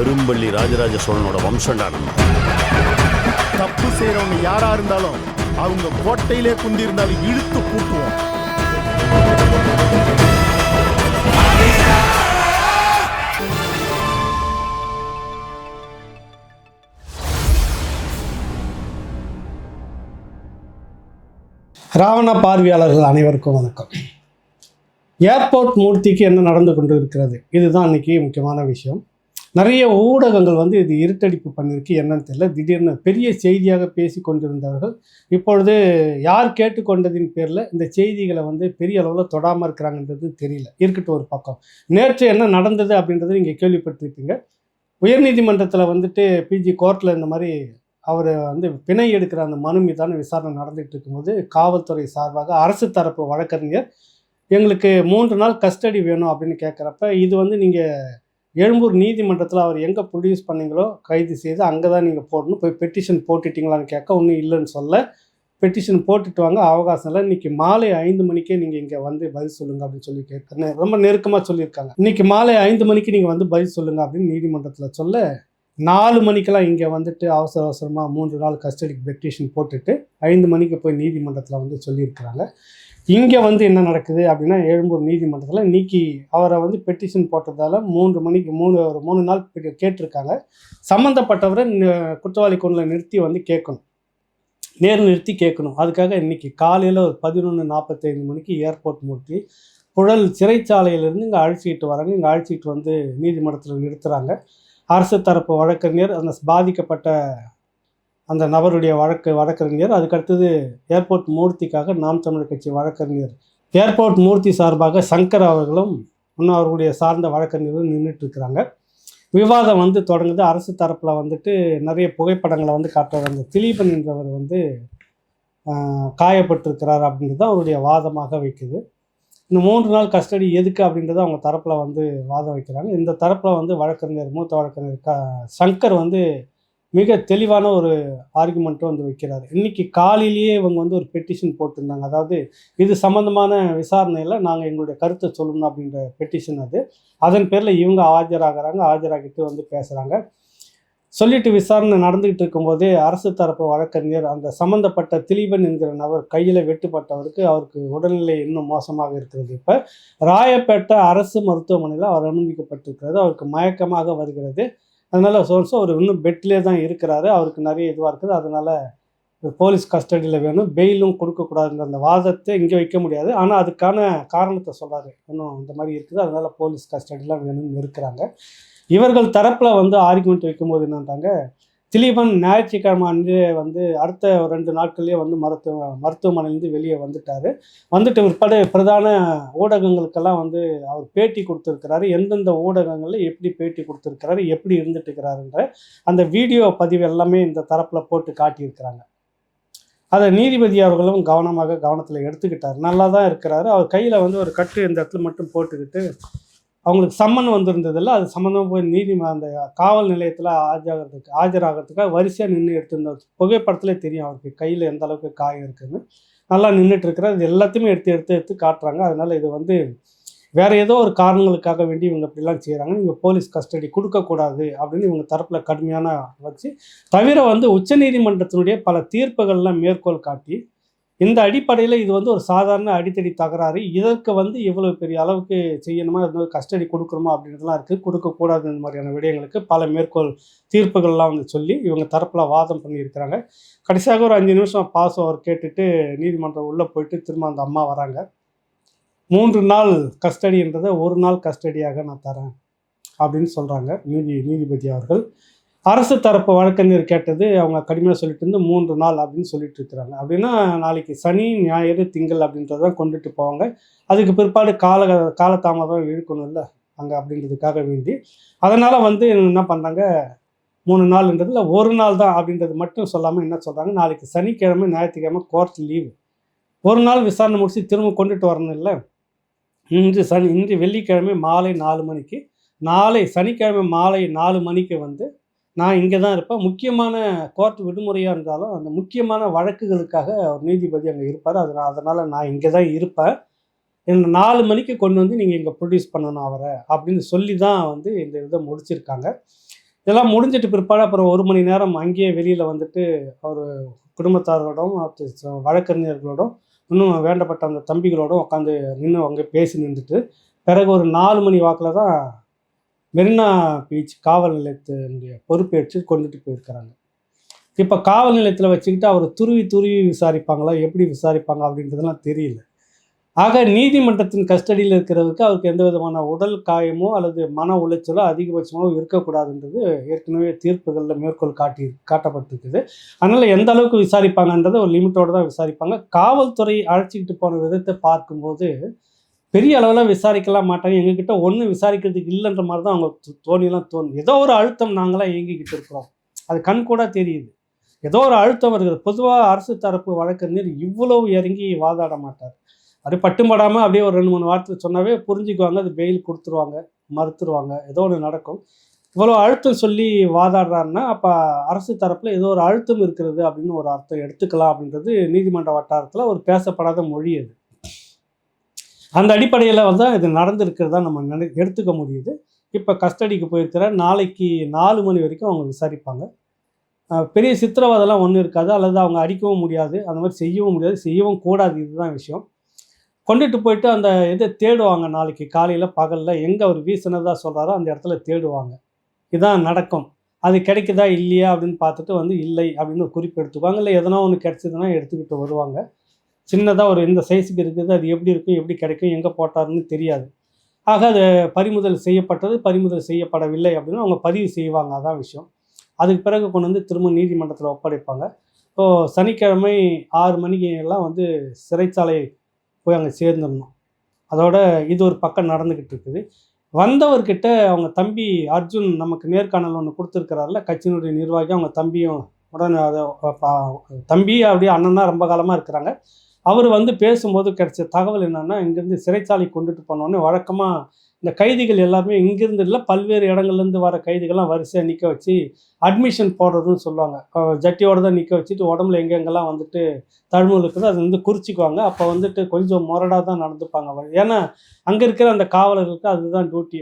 பெரும்பள்ளி ராஜராஜ சோழனோட வம்சம்டா நம்ம தப்பு செய்யறவங்க யாரா இருந்தாலும் அவங்க கோட்டையிலே குந்தி இருந்தாலும் இழுத்து பூட்டுவோம் ராவண பார்வையாளர்கள் அனைவருக்கும் வணக்கம். ஏர்போர்ட் மூர்த்திக்கு என்ன நடந்து கொண்டு இருக்கிறது இதுதான் இன்னைக்கு முக்கியமான விஷயம். நிறைய ஊடகங்கள் வந்து இது இருட்டடிப்பு பண்ணியிருக்கு என்னன்னு தெரியல. திடீர்னு பெரிய செய்தியாக பேசி கொண்டிருந்தவர்கள் இப்பொழுது யார் கேட்டுக்கொண்டதின் பேரில் இந்த செய்திகளை வந்து பெரிய அளவில் தொடாமல் இருக்கிறாங்கன்றது தெரியல. இருக்கட்டும் ஒரு பக்கம். நேற்று என்ன நடந்தது அப்படின்றத நீங்கள் கேள்விப்பட்டிருப்பீங்க. உயர்நீதிமன்றத்தில் வந்துட்டு பிஜி கோர்ட்டில் இந்த மாதிரி அவர் வந்து பிணை எடுக்கிற அந்த மனு மீதான விசாரணை நடந்துகிட்டு இருக்கும்போது காவல்துறை சார்பாக அரசு தரப்பு வழக்கறிஞர் எங்களுக்கு மூன்று நாள் கஸ்டடி வேணும் அப்படின்னு கேட்குறப்ப இது வந்து நீங்கள் எழும்பூர் நீதிமன்றத்தில் அவர் எங்கே ப்ரொடியூஸ் பண்ணீங்களோ கைது செய்து அங்கே தான் நீங்கள் போடணும். போய் பெட்டிஷன் போட்டுட்டீங்களான்னு கேட்க ஒன்றும் இல்லைன்னு சொல்ல. பெட்டிஷன் போட்டுட்டு வாங்க அவகாசம் இல்லை. இன்றைக்கி மாலை ஐந்து மணிக்கே நீங்கள் இங்கே வந்து பதில் சொல்லுங்கள் அப்படின்னு சொல்லி கேட்குறேன் ரொம்ப நெருக்கமாக சொல்லியிருக்காங்க. இன்றைக்கி மாலை ஐந்து மணிக்கு நீங்கள் வந்து பதில் சொல்லுங்கள் அப்படின்னு நீதிமன்றத்தில் சொல்ல நாலு மணிக்கெல்லாம் இங்கே வந்துட்டு அவசர அவசரமாக மூன்று நாள் கஸ்டடிக்கு பெட்டிஷன் போட்டுட்டு ஐந்து மணிக்கு போய் நீதிமன்றத்தில் வந்து சொல்லியிருக்கிறாங்க. இங்கே வந்து என்ன நடக்குது அப்படின்னா எழும்பூர் நீதிமன்றத்தில் நீக்கி அவரை வந்து பெட்டிஷன் போட்டதால் மூன்று மணிக்கு மூணு ஒரு மூணு நாள் கேட்டிருக்காங்க. சம்மந்தப்பட்டவரை குற்றவாளி கொண்டில் நிறுத்தி வந்து கேட்கணும். நேர் நிறுத்தி கேட்கணும். அதுக்காக இன்னைக்கு காலையில் ஒரு பதினொன்று நாற்பத்தைந்து மணிக்கு ஏர்போர்ட் மூட்டி புழல் சிறைச்சாலையிலேருந்து இங்கே அழைச்சிக்கிட்டு வராங்க. இங்கே அழைச்சிக்கிட்டு வந்து நீதிமன்றத்தில் நிறுத்துகிறாங்க அரசு தரப்பு வழக்கறிஞர் அந்த பாதிக்கப்பட்ட அந்த நபருடைய வழக்கு வழக்கறிஞர். அதுக்கடுத்தது ஏர்போர்ட் மூர்த்திக்காக நாம் தமிழர் கட்சி வழக்கறிஞர். ஏர்போர்ட் மூர்த்தி சார்பாக சங்கர் அவர்களும் இன்னும் அவர்களுடைய சார்ந்த வழக்கறிஞர்களும் நின்றுட்டு இருக்கிறாங்க விவாதம் வந்து தொடங்குது. அரசு தரப்பில் வந்துட்டு நிறைய புகைப்படங்களை வந்து காட்டுறாரு. அந்த திலீபன் என்றவர் வந்து காயப்பட்டிருக்கிறார் அப்படின்றது அவருடைய வாதமாக வைக்குது. இந்த மூன்று நாள் கஸ்டடி எதுக்கு அப்படின்றத அவங்க தரப்பில் வந்து வாதம் வைக்கிறாங்க. இந்த தரப்பில் வந்து வழக்கறிஞர் மூத்த வழக்கறிஞர் க சங்கர் வந்து மிக தெளிவான ஒரு ஆர்குமெண்ட்டும் வந்து வைக்கிறாரு. இன்னைக்கு காலையிலேயே இவங்க வந்து ஒரு பெட்டிஷன் போட்டிருந்தாங்க. அதாவது இது சம்மந்தமான விசாரணையில் நாங்கள் எங்களுடைய கருத்தை சொல்லணும் அப்படின்ற பெட்டிஷன் அது. அதன் பேரில் இவங்க ஆஜராகிறாங்க ஆஜராகிட்டு வந்து பேசுகிறாங்க சொல்லிட்டு விசாரணை நடந்துகிட்டு இருக்கும்போதே அரசு தரப்பு வழக்கறிஞர் அந்த சம்பந்தப்பட்ட திலீபன் என்கிற நபர் கையில் வெட்டுப்பட்டவருக்கு அவருக்கு உடல்நிலை இன்னும் மோசமாக இருக்கிறது. இப்போ ராயப்பேட்டை அரசு மருத்துவமனையில் அவர் அனுமதிக்கப்பட்டிருக்கிறது. அவருக்கு மயக்கமாக வருகிறது. அதனால் சோல்சோ அவர் இன்னும் பெட்லேயே தான் இருக்கிறாரு. அவருக்கு நிறைய இதுவாக இருக்குது. அதனால் போலீஸ் கஸ்டடியில் வேணும். பெயிலும் கொடுக்கக்கூடாதுன்ற அந்த வாதத்தை இங்கே வைக்க முடியாது. ஆனால் அதுக்கான காரணத்தை சொல்றாரு. இன்னும் இந்த மாதிரி இருக்குது. அதனால் போலீஸ் கஸ்டடிலாம் வேணும்னு இருக்கிறாங்க. இவர்கள் தரப்பில் வந்து ஆர்குமெண்ட் வைக்கும்போது என்னன்றாங்க திலீபன் ஞாயிற்றுக்கிழமை அன்று வந்து அடுத்த ரெண்டு நாட்கள்லேயே வந்து மருத்துவ மருத்துவமனையிலேருந்து வெளியே வந்துட்டார். வந்துட்டு பிற்பாடு பிரதான ஊடகங்களுக்கெல்லாம் வந்து அவர் பேட்டி கொடுத்துருக்கிறாரு. எந்தெந்த ஊடகங்களில் எப்படி பேட்டி கொடுத்துருக்கிறாரு எப்படி இருந்துட்டு இருக்கிறாருன்ற அந்த வீடியோ பதிவு எல்லாமே இந்த தரப்பில் போட்டு காட்டியிருக்கிறாங்க. அதை நீதிபதி அவர்களும் கவனமாக கவனத்தில் எடுத்துக்கிட்டார். நல்லா தான் இருக்கிறாரு. அவர் கையில் வந்து ஒரு கட்டு இந்த இடத்துல மட்டும் போட்டுக்கிட்டு அவங்களுக்கு சம்மன் வந்திருந்ததில்ல. அது சம்மந்தமாக போய் நீதி அந்த காவல் நிலையத்தில் ஆஜராகிறதுக்கு ஆஜராகிறதுக்காக வரிசையாக நின்று எடுத்திருந்த புகைப்படத்திலே தெரியும் அவருக்கு கையில் எந்த அளவுக்கு காயம் இருக்குதுன்னு நல்லா நின்றுட்டு இருக்கிறார். இது எல்லாத்தையுமே எடுத்து எடுத்து எடுத்து காட்டுறாங்க. அதனால் இது வந்து வேறு ஏதோ ஒரு காரணங்களுக்காக வேண்டி இவங்க இப்படிலாம் செய்கிறாங்க நீங்கள் போலீஸ் கஸ்டடி கொடுக்கக்கூடாது அப்படின்னு இவங்க தரப்பில் கடுமையான வச்சு தவிர வந்து உச்சநீதிமன்றத்தினுடைய பல தீர்ப்புகள்லாம் மேற்கோள் காட்டி இந்த அடிப்படையில் இது வந்து ஒரு சாதாரண அடித்தடி தகராறு. இதற்கு வந்து இவ்வளோ பெரிய அளவுக்கு செய்யணுமா? இது கஸ்டடி கொடுக்குறோமா அப்படின்றதுலாம் இருக்குது கொடுக்கக்கூடாது இந்த மாதிரியான விடயங்களுக்கு பல மேற்கோள் தீர்ப்புகள்லாம் வந்து சொல்லி இவங்க தரப்பில் வாதம் பண்ணியிருக்கிறாங்க. கடைசியாக ஒரு அஞ்சு நிமிஷம் பாஸ் அவர் கேட்டுட்டு நீதிமன்றம் உள்ளே போயிட்டு திரும்ப அந்த அம்மா வராங்க. மூன்று நாள் கஸ்டடின்றதை ஒரு நாள் கஸ்டடியாக நான் தரேன் அப்படின்னு சொல்கிறாங்க நீதி நீதிபதி அவர்கள். அரசு தரப்பு வழக்கறிஞர் கேட்டது அவங்க கடுமையாக சொல்லிட்டு இருந்து மூன்று நாள் அப்படின்னு சொல்லிட்டு இருக்கிறாங்க. அப்படின்னா நாளைக்கு சனி ஞாயிறு திங்கள் அப்படின்றதான் கொண்டுட்டு போவாங்க. அதுக்கு பிற்பாடு கால காலதாமதம் இழுக்கணும் இல்லை அங்கே அப்படின்றதுக்காக வேண்டி. அதனால் வந்து என்ன பண்ணுறாங்க மூணு நாள்ன்றதுல ஒரு நாள் தான் அப்படின்றது மட்டும் சொல்லாமல் என்ன சொல்கிறாங்க நாளைக்கு சனிக்கிழமை ஞாயிற்றுக்கிழமை கோர்ட் லீவு ஒரு நாள் விசாரணை முடிச்சு திரும்ப கொண்டுட்டு வரணும் இல்லை. இன்று சனி இன்று வெள்ளிக்கிழமை மாலை நாலு மணிக்கு நாளை சனிக்கிழமை மாலை நாலு மணிக்கு வந்து நான் இங்கே தான் இருப்பேன். முக்கியமான கோர்ட் விடுமுறையாக இருந்தாலும் அந்த முக்கியமான வழக்குகளுக்காக ஒரு நீதிபதி அங்கே இருப்பார். அதனால் அதனால் நான் இங்கே தான் இருப்பேன். இந்த நாலு மணிக்கு கொண்டு வந்து நீங்கள் இங்கே ப்ரொடியூஸ் பண்ணணும் அவரை அப்படின்னு சொல்லி தான் வந்து இந்த இதை முடிச்சிருக்காங்க. இதெல்லாம் முடிஞ்சிட்டு பிற்பாடு அப்புறம் ஒரு மணி நேரம் அங்கேயே வெளியில் வந்துட்டு அவர் குடும்பத்தாரோடும் வழக்கறிஞர்களோடும் இன்னும் வேண்டப்பட்ட அந்த தம்பிகளோடும் உட்காந்து நின்று அங்கே பேசி நின்றுட்டு பிறகு ஒரு நாலு மணி வாக்கில் தான் மெரினா பீச் காவல் நிலையத்தினுடைய பொறுப்பேற்று கொண்டுட்டு போயிருக்கிறாங்க. இப்போ காவல் நிலையத்தில் வச்சுக்கிட்டு அவர் துருவி துருவி விசாரிப்பாங்களா? எப்படி விசாரிப்பாங்க அப்படின்றதெல்லாம் தெரியல. ஆக நீதிமன்றத்தின் கஸ்டடியில் இருக்கிறதுக்கு அவருக்கு எந்த விதமான உடல் காயமோ அல்லது மன உளைச்சலோ அதிகபட்சமோ இருக்கக்கூடாதுன்றது ஏற்கனவே தீர்ப்புகளில் மேற்கோள் காட்டி காட்டப்பட்டிருக்குது. அதனால் எந்த அளவுக்கு விசாரிப்பாங்கன்றதை ஒரு லிமிட்டோடு தான் விசாரிப்பாங்க. காவல்துறை அழைச்சிக்கிட்டு போன விதத்தை பார்க்கும்போது பெரிய அளவில் விசாரிக்கலாம் மாட்டாங்க. எங்ககிட்ட ஒன்றும் விசாரிக்கிறதுக்கு இல்லைன்ற மாதிரி தான் அவங்க தோணிலாம் தோணும். ஏதோ ஒரு அழுத்தம் நாங்களாம் இயங்கிக்கிட்டு இருக்கிறோம். அது கண் கூட தெரியுது. ஏதோ ஒரு அழுத்தம் வருகிறது பொதுவாக அரசு தரப்பு வழக்கறிஞர் இவ்வளவு இறங்கி வாதாட மாட்டார். அது பட்டும்படாமல் அப்படியே ஒரு ரெண்டு மூணு வார்த்தை சொன்னாவே புரிஞ்சுக்குவாங்க. அது பெயில் கொடுத்துருவாங்க மறுத்துருவாங்க. ஏதோ ஒன்று நடக்கும். இவ்வளோ அழுத்தம் சொல்லி வாதாடுறாருன்னா அப்போ அரசு தரப்பில் ஏதோ ஒரு அழுத்தம் இருக்கிறது அப்படின்னு ஒரு அர்த்தம் எடுத்துக்கலாம் அப்படின்றது நீதிமன்ற வட்டாரத்தில் ஒரு பேசப்படாத மொழி அது. அந்த அடிப்படையில் வந்து இது நடந்திருக்கிறதா நம்ம நினை எடுத்துக்க முடியுது. இப்போ கஸ்டடிக்கு போயிருக்கிற நாளைக்கு நாலு மணி வரைக்கும் அவங்க விசாரிப்பாங்க. பெரிய சித்திரவதெல்லாம் ஒன்றும் இருக்காது. அல்லது அவங்க அடிக்கவும் முடியாது. அந்த மாதிரி செய்யவும் முடியாது. செய்யவும் கூடாது. இதுதான் விஷயம். கொண்டுட்டு போயிட்டு அந்த இதை தேடுவாங்க நாளைக்கு காலையில் பகலில். எங்கே அவர் வீசினதாக சொல்கிறாரோ அந்த இடத்துல தேடுவாங்க. இதுதான் நடக்கும். அது கிடைக்குதா இல்லையா அப்படின்னு பார்த்துட்டு வந்து இல்லை அப்படின்னு குறிப்பு எடுத்துக்குவாங்க. இல்லை எதனா ஒன்று கிடைச்சதுன்னா எடுத்துக்கிட்டு வருவாங்க. சின்னதாக ஒரு இந்த சைஸுக்கு இருக்குது அது எப்படி இருக்கும் எப்படி கிடைக்கும் எங்கே போட்டாருன்னு தெரியாது. ஆக அது பறிமுதல் செய்யப்பட்டது பறிமுதல் செய்யப்படவில்லை அப்படின்னு அவங்க பதிவு செய்வாங்க. அதான் விஷயம். அதுக்கு பிறகு கொண்டு வந்து திரும்ப நீதிமன்றத்தில் ஒப்படைப்பாங்க. ஸோ சனிக்கிழமை ஆறு மணிக்கு எல்லாம் வந்து சிறைச்சாலை போய் அங்கே சேர்ந்துடணும். அதோட இது ஒரு பக்கம் நடந்துக்கிட்டு இருக்குது. வந்தவர்கிட்ட அவங்க தம்பி அர்ஜுன் நமக்கு நேர்காணல் ஒன்று கொடுத்துருக்கிறாருல கட்சியினுடைய நிர்வாகி அவங்க தம்பியும் உடனே அதை பா- தம்பி அப்படியே அண்ணன் தான் ரொம்ப காலமாக இருக்கிறாங்க. அவர் வந்து பேசும்போது கிடைச்ச தகவல் என்னென்னா இங்கேருந்து சிறைச்சாலை கொண்டுட்டு போனோடனே வழக்கமாக இந்த கைதிகள் எல்லாருமே இங்கிருந்து இல்லை பல்வேறு இடங்கள்லேருந்து வர கைதிகள்லாம் வரிசையாக நிற்க வச்சு அட்மிஷன் போடுறதுன்னு சொல்லுவாங்க. ஜட்டியோடு ஜட்டியோட தான் நிற்க வச்சுட்டு உடம்புல எங்கெங்கெல்லாம் வந்துட்டு தழுமல் இருக்குது அது வந்து குறிச்சிக்குவாங்க. அப்போ வந்துட்டு கொஞ்சம் முரடாக தான் நடந்துப்பாங்க ஏன்னா அங்கே இருக்கிற அந்த காவலர்களுக்கு அதுதான் டியூட்டி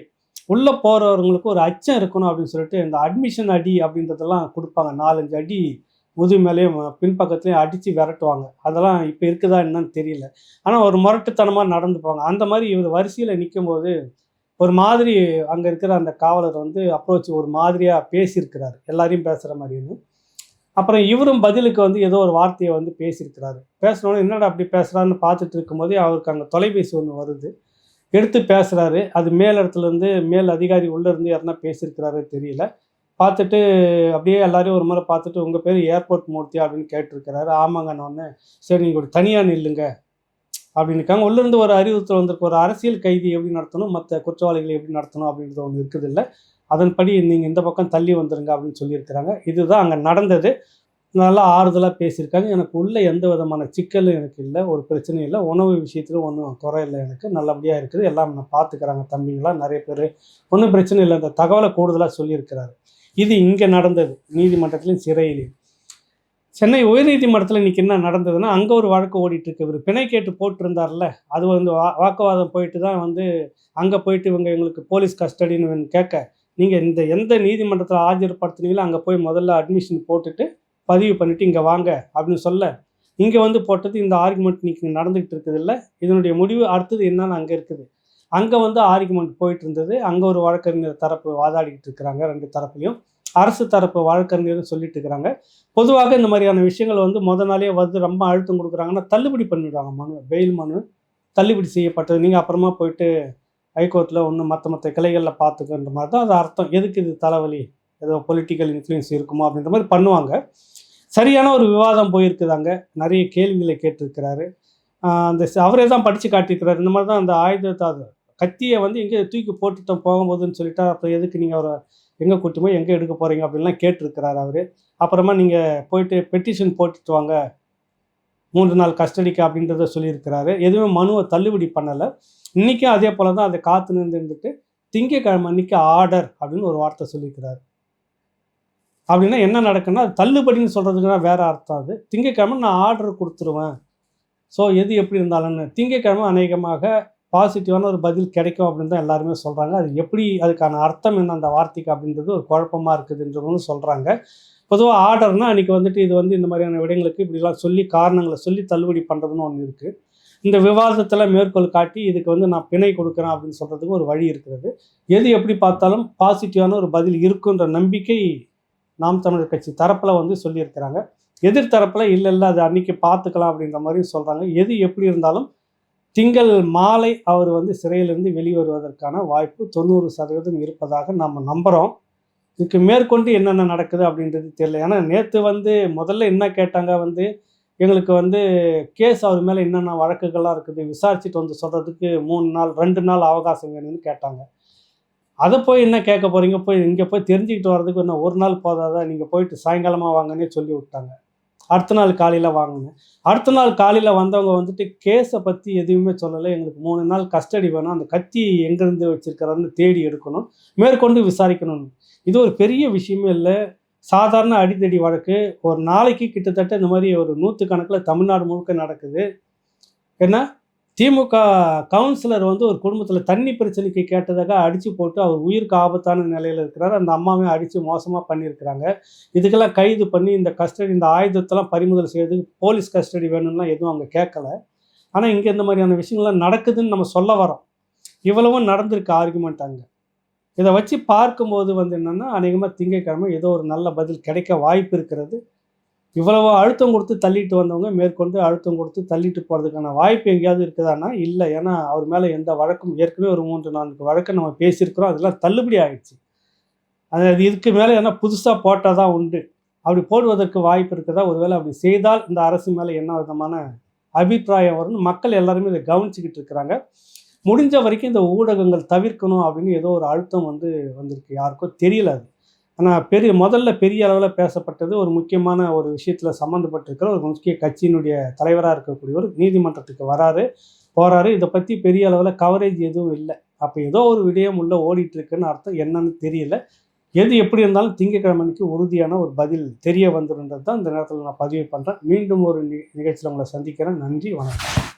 உள்ளே போகிறவங்களுக்கு ஒரு அச்சம் இருக்கணும் அப்படின்னு சொல்லிட்டு இந்த அட்மிஷன் அடி அப்படின்றதெல்லாம் கொடுப்பாங்க. நாலஞ்சு அடி முதுகு மேலேயும் பின்பக்கத்துலேயும் அடித்து விரட்டுவாங்க. அதெல்லாம் இப்போ இருக்குதா என்னன்னு தெரியல. ஆனால் ஒரு முரட்டுத்தனமாக நடந்துப்பாங்க அந்த மாதிரி இவர் வரிசையில் நிற்கும்போது ஒரு மாதிரி அங்கே இருக்கிற அந்த காவலர் வந்து அப்ரோச் ஒரு மாதிரியாக பேசியிருக்கிறார். எல்லாரையும் பேசுகிற மாதிரின்னு. அப்புறம் இவரும் பதிலுக்கு வந்து ஏதோ ஒரு வார்த்தையை வந்து பேசியிருக்கிறாரு. பேசினோடனே என்னடா அப்படி பேசுகிறான்னு பார்த்துட்டு இருக்கும்போதே அவருக்கு அங்கே தொலைபேசி ஒன்று வருது. எடுத்து பேசுகிறாரு அது மேல் இடத்துலேருந்து மேல் அதிகாரி உள்ளே இருந்து யாருன்னா பேசியிருக்கிறாரு தெரியல. பார்த்துட்டு அப்படியே எல்லாரையும் ஒரு முறை பார்த்துட்டு உங்கள் பேர் ஏர்போர்ட் மூர்த்தி அப்படின்னு கேட்டிருக்கிறாரு. ஆமாங்கன்னு சரி நீங்கள் ஒரு தனியாக நில்லுங்க. அப்படின்னு இருக்காங்க. உள்ளேருந்து ஒரு அறிவுறுத்தல் வந்திருக்கு. ஒரு அரசியல் கைதி எப்படி நடத்தணும் மற்ற குற்றவாளிகளை எப்படி நடத்தணும் அப்படின்றது ஒன்று இருக்குது இல்லை அதன்படி நீங்கள் இந்த பக்கம் தள்ளி வந்துருங்க அப்படின்னு சொல்லியிருக்கிறாங்க. இதுதான் அங்கே நடந்தது. நல்லா ஆறுதலாக பேசியிருக்காங்க. எனக்கு உள்ளே எந்த விதமான சிக்கலும் எனக்கு இல்லை ஒரு பிரச்சனையும் இல்லை. உணவு விஷயத்திலும் ஒன்றும் குறை இல்லை எனக்கு. நல்லபடியாக இருக்குது. எல்லாம் நான் பார்த்துக்கிறாங்க தம்பிங்களாம். நிறைய பேர் ஒன்றும் பிரச்சனை இல்லை. இந்த தகவலை கூடுதலாக சொல்லியிருக்கிறாரு. இது இங்கே நடந்தது. நீதிமன்றத்திலையும் சிறையிலையும் சென்னை உயர்நீதிமன்றத்தில் இன்னைக்கு என்ன நடந்ததுன்னா அங்கே ஒரு வழக்கு ஓடிட்டுருக்கு. இவர் பிணை கேட்டு போட்டிருந்தார்ல. அது வந்து வா வாக்குவாதம் போயிட்டு தான் வந்து அங்கே போயிட்டு இவங்க எங்களுக்கு போலீஸ் கஸ்டடின்னு கேட்க நீங்கள் இந்த எந்த நீதிமன்றத்தில் ஆஜர்படுத்துனீங்களோ அங்கே போய் முதல்ல அட்மிஷன் போட்டுட்டு பதிவு பண்ணிவிட்டு இங்கே வாங்க அப்படின்னு சொல்ல இங்கே வந்து போட்டது இந்த ஆர்குமெண்ட் இன்னைக்கு நடந்துகிட்டு இருக்குது இல்லை இதனுடைய முடிவு அடுத்தது என்னன்னு அங்கே இருக்குது. அங்கே வந்து ஆர்குமெண்ட் போயிட்டு இருந்தது. அங்கே ஒரு வழக்கறிஞர் தரப்பு வாதாடிக்கிட்டு இருக்கிறாங்க ரெண்டு தரப்புலையும். அரசு தரப்பு வழக்கறிஞரும் சொல்லிட்டு இருக்கிறாங்க. பொதுவாக இந்த மாதிரியான விஷயங்கள் வந்து முத நாளே வந்து ரொம்ப அழுத்தம் கொடுக்குறாங்கன்னா தள்ளுபடி பண்ணிவிடுவாங்க மனு பெயில் மனு. தள்ளுபடி செய்யப்பட்டது. நீங்கள் அப்புறமா போயிட்டு ஹைகோர்ட்டில் ஒன்று மற்ற மற்ற கிளைகளில் பார்த்துக்கன்ற மாதிரி தான் அது அர்த்தம். எதுக்கு இது தலைவலி? ஏதோ பொலிட்டிக்கல் இன்ஃப்ளூயன்ஸ் இருக்குமா அப்படின்ற மாதிரி பண்ணுவாங்க. சரியான ஒரு விவாதம் போயிருக்குது அங்கே. நிறைய கேள்விகளை கேட்டிருக்கிறாரு. அந்த அவரே தான் படித்து காட்டியிருக்கிறாரு. இந்த மாதிரி தான் அந்த ஆயுதத்தை கத்தியை வந்து எங்கே தூக்கி போட்டுட்டோம் போகும்போதுன்னு சொல்லிட்டா அப்புறம் எதுக்கு நீங்கள் அவரை எங்கே கூட்டி போய் எங்கே எடுக்க போகிறீங்க அப்படின்லாம் கேட்டிருக்கிறார் அவர். அப்புறமா நீங்கள் போயிட்டு பெட்டிஷன் போட்டுட்டு வாங்க. மூன்று நாள் கஸ்டடிக்கு அப்படின்றத சொல்லியிருக்கிறாரு. எதுவுமே மனுவை தள்ளுபடி பண்ணலை. இன்றைக்கும் அதே போல தான் அதை காத்து நின்று இருந்துட்டு திங்கக்கிழமை அன்னைக்கு ஆர்டர் அப்படின்னு ஒரு வார்த்தை சொல்லியிருக்கிறாரு. அப்படின்னா என்ன நடக்குன்னா அது தள்ளுபடின்னு சொல்கிறதுக்குனா வேறு அர்த்தம் அது. திங்கக்கிழமை நான் ஆர்டர் கொடுத்துருவேன். ஸோ எது எப்படி இருந்தாலும்னு. திங்கக்கிழமை அநேகமாக பாசிட்டிவான ஒரு பதில் கிடைக்கும் அப்படின்னு தான் எல்லாருமே சொல்கிறாங்க அது எப்படி அதுக்கான அர்த்தம் என்ன அந்த வார்த்தைக்கு அப்படின்றது ஒரு குழப்பமாக இருக்குதுன்றவங்களும் சொல்கிறாங்க பொதுவாக ஆர்டர்னால் அன்றைக்கி வந்துட்டு இது வந்து இந்த மாதிரியான விடயங்களுக்கு இப்படிலாம் சொல்லி காரணங்களை சொல்லி தள்ளுபடி பண்ணுறதுன்னு ஒன்று இருக்குது இந்த விவாதத்தில் மேற்கோள் காட்டி இதுக்கு வந்து நான் பிணை கொடுக்குறேன் அப்படின்னு சொல்கிறதுக்கு ஒரு வழி இருக்கிறது. எது எப்படி பார்த்தாலும் பாசிட்டிவான ஒரு பதில் இருக்குன்ற நம்பிக்கை நாம் தமிழர் கட்சி தரப்பில் வந்து சொல்லியிருக்கிறாங்க. எதிர்த்தரப்பில் இல்லை இல்லை அது அன்றைக்கி பார்த்துக்கலாம் அப்படின்ற மாதிரி சொல்கிறாங்க எது எப்படி இருந்தாலும் திங்கள் மாலை அவர் வந்து சிறையிலிருந்து வெளிவருவதற்கான வாய்ப்பு தொண்ணூறு சதவீதம் இருப்பதாக நம்ம நம்புகிறோம் இதுக்கு மேற்கொண்டு என்னென்ன நடக்குது அப்படின்றது தெரியல. ஏன்னா நேற்று வந்து முதல்ல என்ன கேட்டாங்க வந்து எங்களுக்கு வந்து கேஸ் அவர் மேலே என்னென்ன வழக்குகள்லாம் இருக்குது விசாரிச்சுட்டு வந்து சொல்கிறதுக்கு மூணு நாள் ரெண்டு நாள் அவகாசம் வேணும்னு கேட்டாங்க. அதை போய் என்ன கேட்க போகிறீங்க போய் இங்கே போய் தெரிஞ்சுக்கிட்டு வர்றதுக்கு இன்னும் ஒரு நாள் போதாதா? நீங்கள் போயிட்டு சாயங்காலமாக வாங்கன்னே சொல்லி விட்டாங்க அடுத்த நாள் காலையில் வாங்கினேன் அடுத்த நாள் காலையில் வந்தவங்க வந்துட்டு கேஸை பற்றி எதுவுமே சொல்லலை. எங்களுக்கு மூணு நாள் கஸ்டடி வேணும். அந்த கத்தி எங்கேருந்து வச்சிருக்கிறாருன்னு தேடி எடுக்கணும். மேற்கொண்டு விசாரிக்கணும். இது ஒரு பெரிய விஷயமே இல்லை. சாதாரண அடித்தடி வழக்கு. ஒரு நாளைக்கு கிட்டத்தட்ட இந்த மாதிரி ஒரு நூற்றுக்கணக்கில் தமிழ்நாடு முழுக்க நடக்குது. ஏன்னா திமுக கவுன்சிலர் வந்து ஒரு குடும்பத்தில் தண்ணி பிரச்சனைக்கு கேட்டதாக அடித்து போட்டு அவர் உயிருக்கு ஆபத்தான நிலையில் இருக்கிறார். அந்த அம்மாவையும் அடித்து மோசமாக பண்ணியிருக்கிறாங்க. இதுக்கெல்லாம் கைது பண்ணி இந்த கஸ்டடி இந்த ஆயுதத்தெல்லாம் பறிமுதல் செய்யறதுக்கு போலீஸ் கஸ்டடி வேணும்னா எதுவும் அங்கே கேட்கல ஆனால் இங்கே இந்த மாதிரியான விஷயங்கள்லாம் நடக்குதுன்னு நம்ம சொல்ல வரோம் இவ்வளவும் நடந்திருக்கு ஆர்குமெண்ட் அங்கே. இதை வச்சு பார்க்கும்போது வந்து என்னென்னா அநேகமாக திங்கட்கிழமை ஏதோ ஒரு நல்ல பதில் கிடைக்க வாய்ப்பு இருக்கிறது. இவ்வளவு அழுத்தம் கொடுத்து தள்ளிட்டு வந்தவங்க மேற்கொண்டு அழுத்தம் கொடுத்து தள்ளிட்டு போகிறதுக்கான வாய்ப்பு எங்கேயாவது இருக்குதானா இல்லை. ஏன்னா அவர் மேலே எந்த வழக்கும் ஏற்கனவே ஒரு மூன்று நான்கு வழக்கை நம்ம பேசியிருக்கிறோம். அதெல்லாம் தள்ளுபடி ஆயிடுச்சு. அது அது இதுக்கு மேலே ஏன்னா புதுசாக போட்டால் தான் உண்டு. அப்படி போடுவதற்கு வாய்ப்பு இருக்குதா? ஒருவேளை அப்படி செய்தால் இந்த அரசு மேலே என்ன விதமான அபிப்பிராயம் வரும்னு மக்கள் எல்லாருமே இதை கவனிச்சுக்கிட்டு இருக்கிறாங்க. முடிஞ்ச வரைக்கும் இந்த ஊடகங்கள் தவிர்க்கணும் அப்படின்னு ஏதோ ஒரு அழுத்தம் வந்து வந்திருக்கு. யாருக்கோ தெரியல அது. ஆனால் பெரிய முதல்ல பெரிய அளவில் பேசப்பட்டது ஒரு முக்கியமான ஒரு விஷயத்தில் சம்மந்தப்பட்டிருக்கிற ஒரு முக்கிய கட்சியினுடைய தலைவராக இருக்கக்கூடியவர் நீதிமன்றத்துக்கு வராரு போகிறாரு இதை பற்றி பெரிய அளவில் கவரேஜ் எதுவும் இல்லை. அப்போ ஏதோ ஒரு விடயம் உள்ள ஓடிட்டுருக்குன்னு அர்த்தம் என்னன்னு தெரியல. எது எப்படி இருந்தாலும் திங்கக்கிழமைக்கு உறுதியான ஒரு பதில் தெரிய வந்துருன்றது தான் இந்த நேரத்தில் நான் பதிவு பண்ணுறேன் மீண்டும் ஒரு நிகழ்ச்சியில் உங்களை சந்திக்கிறேன். நன்றி வணக்கம்.